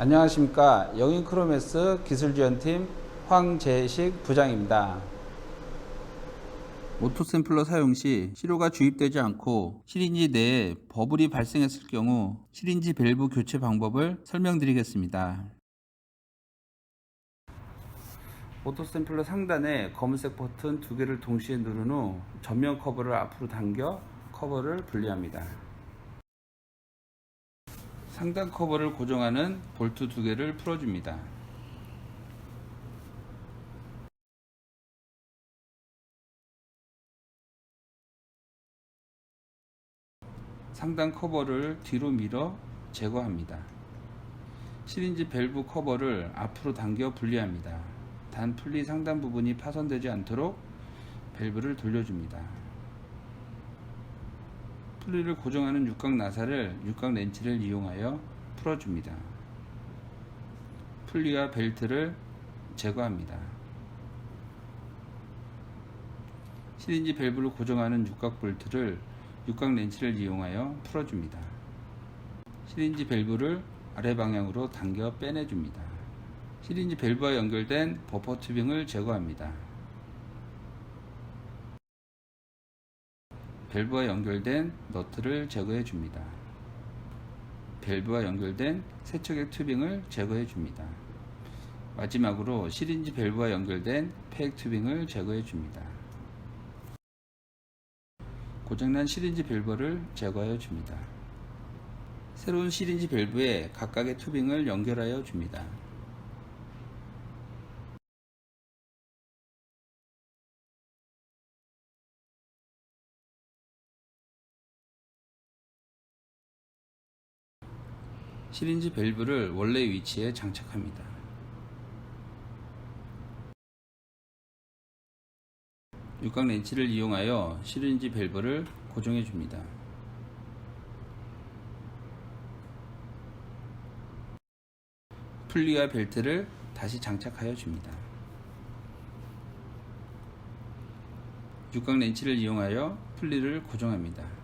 안녕하십니까 영인크로메스 기술지원팀 황재식 부장입니다. 오토 샘플러 사용 시 시료가 주입되지 않고 시린지 내에 버블이 발생했을 경우 시린지 밸브 교체 방법을 설명드리겠습니다. 오토 샘플러 상단에 검은색 버튼 두 개를 동시에 누른 후 전면 커버를 앞으로 당겨 커버를 분리합니다. 상단 커버를 고정하는 볼트 두 개를 풀어줍니다. 상단 커버를 뒤로 밀어 제거합니다. 시린지 밸브 커버를 앞으로 당겨 분리합니다. 단 풀리 상단 부분이 파손되지 않도록 밸브를 돌려줍니다. 풀리를 고정하는 육각 나사를 육각 렌치를 이용하여 풀어줍니다. 풀리와 벨트를 제거합니다. 시린지 밸브를 고정하는 육각 볼트를 육각 렌치를 이용하여 풀어줍니다. 시린지 밸브를 아래 방향으로 당겨 빼내줍니다. 시린지 밸브와 연결된 버퍼 튜빙을 제거합니다. 밸브와 연결된 너트를 제거해 줍니다. 밸브와 연결된 세척액 튜빙을 제거해 줍니다. 마지막으로 시린지 밸브와 연결된 폐액 튜빙을 제거해 줍니다. 고장난 시린지 밸브를 제거하여 줍니다. 새로운 시린지 밸브에 각각의 튜빙을 연결하여 줍니다. 시린지 밸브를 원래 위치에 장착합니다. 육각 렌치를 이용하여 시린지 밸브를 고정해 줍니다. 풀리와 벨트를 다시 장착하여 줍니다. 육각 렌치를 이용하여 풀리를 고정합니다.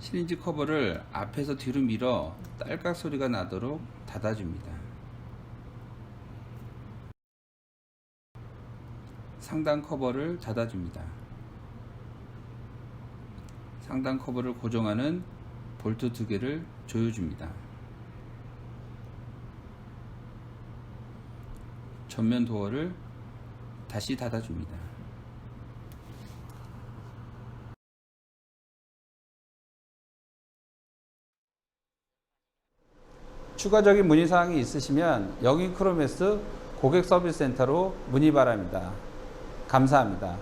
시린지 커버를 앞에서 뒤로 밀어 딸깍 소리가 나도록 닫아줍니다. 상단 커버를 닫아줍니다. 상단 커버를 고정하는 볼트 두 개를 조여줍니다. 전면 도어를 다시 닫아줍니다. 추가적인 문의사항이 있으시면 영인 크로메스 고객 서비스 센터로 문의 바랍니다. 감사합니다.